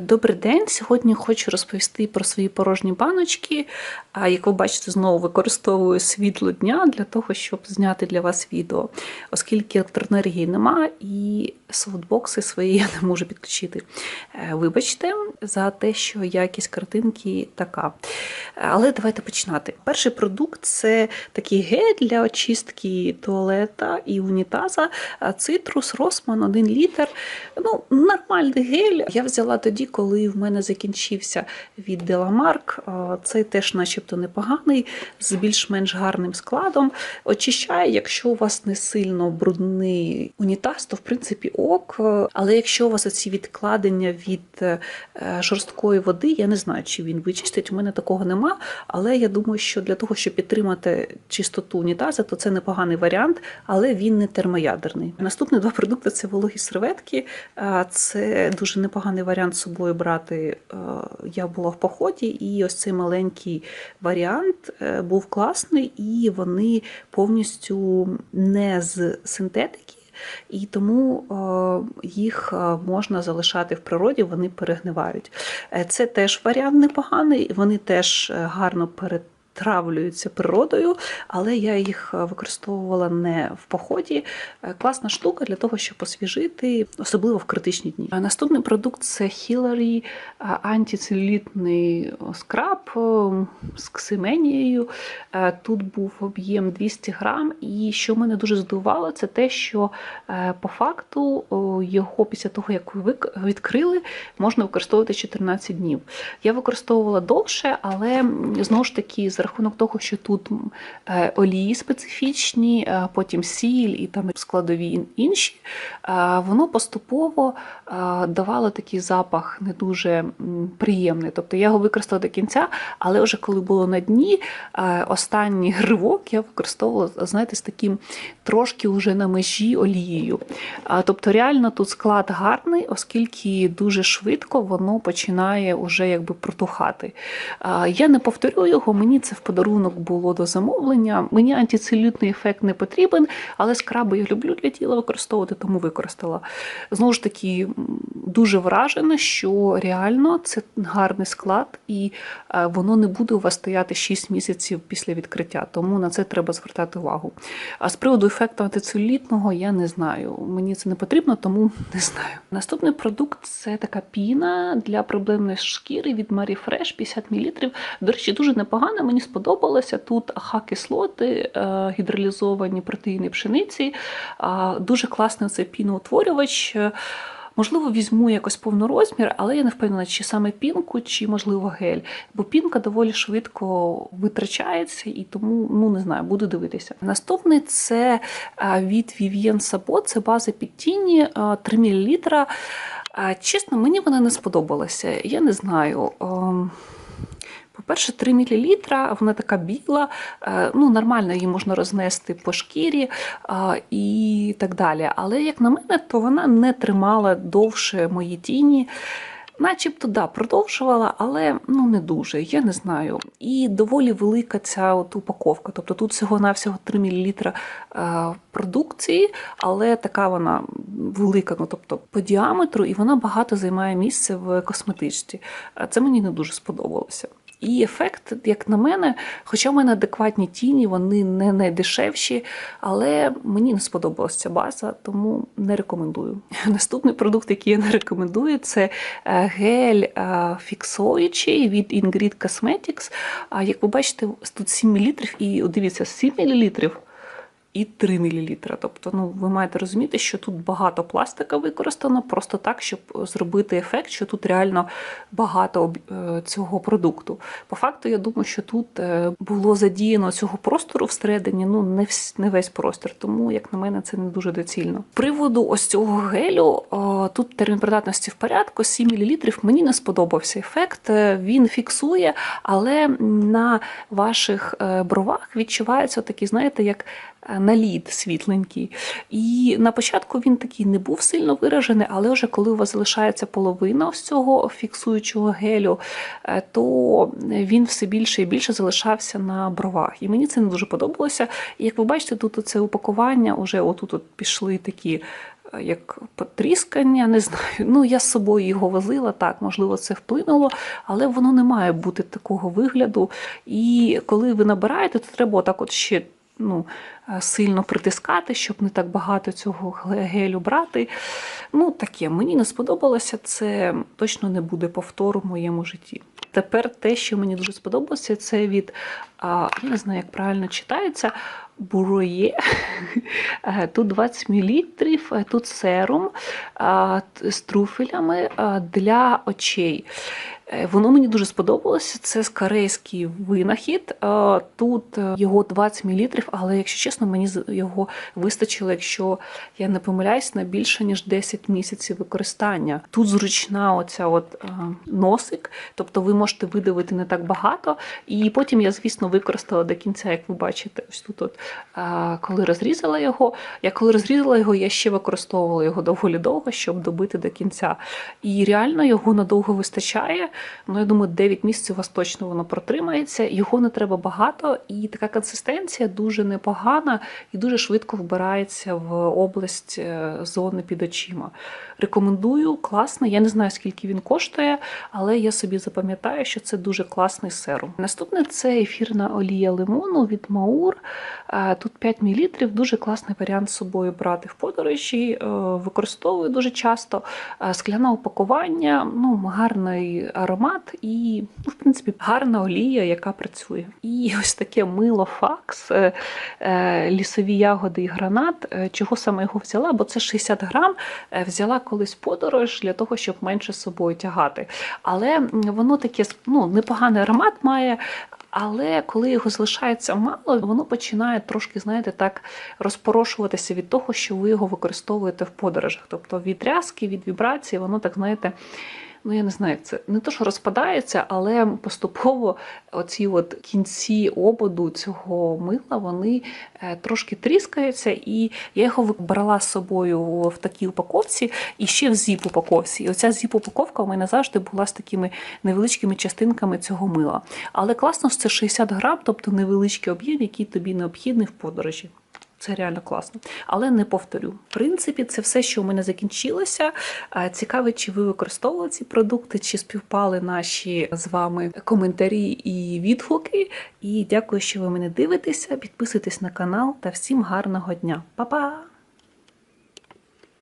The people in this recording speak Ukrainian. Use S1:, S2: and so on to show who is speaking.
S1: Добрий день. Сьогодні хочу розповісти про свої порожні баночки. Як ви бачите, знову використовую світло дня для того, щоб зняти для вас відео, оскільки електроенергії нема і софтбокси свої я не можу підключити. Е, Вибачте за те, що якість картинки така. Але давайте починати. Перший продукт це такий гель для очистки туалета і унітаза. Цитрус Росман 1 літр. Ну, нормальний гель. Я взяла тоді, коли в мене закінчився від Деламарк. Цей теж, начебто, непоганий, з більш-менш гарним складом. Очищає, якщо у вас не сильно брудний унітаз, то в принципі ок. Але якщо у вас оці відкладення від е, жорсткої води, я не знаю, чи він вичистить. У мене такого нема. Але я думаю, що для того, щоб підтримати чистоту унітаза, то це непоганий варіант, але він не термоядерний. Наступні два продукти це вологі серветки. Це дуже непоганий варіант з собою брати. Е, Я була в поході, і ось цей маленький варіант е, був класний, і вони повністю не з синтетики. І тому е, їх можна залишати в природі, вони перегнивають. Це теж варіант непоганий, вони теж гарно гарно перетравлюються природою, але я їх е, використовувала не в поході. Е, Класна штука для того, щоб освіжити, особливо в критичні дні. Наступний продукт це Hillary е, антицелюлітний скраб е, з ксименією. Е, Тут був об'єм 200 грам, і що мене дуже здивувало, це те, що е, по факту його після того, як ви відкрили, можна використовувати 14 днів. Я використовувала довше, але знову ж таки, за рахунок того, що тут е, олії специфічні, е, потім сіль і там складові інші, е, воно поступово давало такий запах не дуже приємний. Тобто я його використала до кінця, але вже коли було на дні, останній ривок я використовувала, знаєте, з таким трошки вже на межі олією. Тобто, реально тут склад гарний, оскільки дуже швидко воно починає уже якби протухати. Я не повторю його, мені це в подарунок було до замовлення. Мені антицелюлітний ефект не потрібен, але скраби я люблю для тіла використовувати, тому використала. Знову ж таки, дуже вражена, що реально це гарний склад, і е, воно не буде у вас стояти 6 місяців після відкриття, тому на це треба звертати увагу. А з приводу ефекту антицелюлітного я не знаю. Мені це не потрібно, тому не знаю. Наступний продукт це така піна для проблемної шкіри від Marie Fresh 50 мл. До речі, дуже непогана, мені сподобалося. Тут АХ-кислоти, е, гідролізовані протеїни пшениці. Дуже класний цей піноутворювач. Е, Можливо, візьму якось повнорозмір, але я не впевнена, чи саме пінку, чи можливо гель. Бо пінка доволі швидко витрачається, і тому ну не знаю, буду дивитися. Наступний це від Vivien Sabo, це база під тіні 3 мл. Чесно, мені вона не сподобалася. Я не знаю. По-перше, 3 мл, вона така біла, е, ну нормально її можна рознести по шкірі е, і так далі. Але як на мене, то вона не тримала довше мої тіні. Начебто, да, продовжувала, але ну не дуже, я не знаю. І доволі велика ця от упаковка. Тобто тут всього-навсього 3 мл е, продукції, але така вона велика, ну тобто по діаметру, і вона багато займає місце в косметичці. Це мені не дуже сподобалося. І ефект, як на мене, хоча в мене адекватні тіні, вони не найдешевші, але мені не сподобалася ця база, тому не рекомендую. Наступний продукт, який я не рекомендую, це е, гель е, фіксуючий від Ingrid Cosmetics. Як ви бачите, тут 7 мл, і дивіться, 7 мл і 3 мл. Тобто, ну ви маєте розуміти, що тут багато пластика використано просто так, щоб зробити ефект, що тут реально багато е, цього продукту. По факту, я думаю, що тут е, було задіяно цього простору всередині, ну не не весь простір. Тому, як на мене, це не дуже доцільно. Приводу ось цього гелю, тут термін придатності в порядку, 7 мл. Мені не сподобався ефект. Е, Він фіксує, але на ваших е, бровах відчувається такий, знаєте, як е, наліт світленький. І на початку він такий не був сильно виражений, але вже коли у вас залишається половина ось цього фіксуючого гелю, е, то він все більше і більше залишався на бровах. І мені це не дуже подобалося. І як ви бачите, тут це упакування вже отут от пішли такі. е, як потріскання, не знаю. Ну, я з собою його возила, так, можливо, це вплинуло, але воно не має бути такого вигляду. І коли ви набираєте, то треба отак от ще ну, е, сильно притискати, щоб не так багато цього гелю брати. Ну, таке, мені не сподобалося, це точно не буде повтору в моєму житті. Тепер те, що мені дуже сподобалося, це від, я не знаю, як правильно читається, буроє. Е, Тут 20 мл, тут серум з труфелями для очей. Е, Воно мені дуже сподобалося. Це корейський винахід. Е, Тут е, його 20 мл, але якщо чесно, мені його вистачило, якщо я не помиляюсь, на більше ніж 10 місяців використання. Тут зручна оця от носик, тобто ви можете видавити не так багато. І потім я, звісно, використала до кінця, як ви бачите, ось тут, от, коли розрізала його. Я коли розрізала його, я ще використовувала його доволі довго, щоб добити до кінця. І реально його надовго вистачає. Ну, я думаю, 9 місяців у вас точно воно протримається. Його не треба багато, і така консистенція дуже непогана і дуже швидко вбирається в область е, зони під очима. Рекомендую, класно. Я не знаю, скільки він коштує, але я собі запам'ятаю, що це дуже класний серум. Наступне це ефірна олія лимону від Маур. Е, Тут 5 мл, дуже класний варіант з собою брати в подорожі. е, Використовую дуже часто. Скляне упакування, ну, гарний аромат і, ну, в принципі, гарна олія, яка працює. І ось таке мило факс, е, е, лісові ягоди і гранат. Е, Чого саме його взяла? Бо це 60 грам. Взяла колись подорож для того, щоб менше з собою тягати. Але воно таке ну, непоганий аромат має. Але коли його залишається мало, воно починає трошки, знаєте, так розпорошуватися від того, що ви його використовуєте в подорожах. Тобто від тряски, від вібрації, воно так, знаєте, ну я не знаю, це не то, що розпадається, але поступово оці от кінці ободу цього мила вони е, трошки тріскаються, і я його брала з собою в такій упаковці і ще в зіп упаковці. І оця зіп упаковка у мене завжди була з такими невеличкими частинками цього мила. Але класно, що це 60 грам, тобто невеличкий об'єм, який тобі необхідний в подорожі. Це реально класно. Але не повторю. В принципі, це все, що у мене закінчилося. Цікаво, чи ви використовували ці продукти, чи співпали наші з вами коментарі і відгуки. І дякую, що ви мене дивитеся. Підписуйтесь на канал та всім гарного дня. Па-па!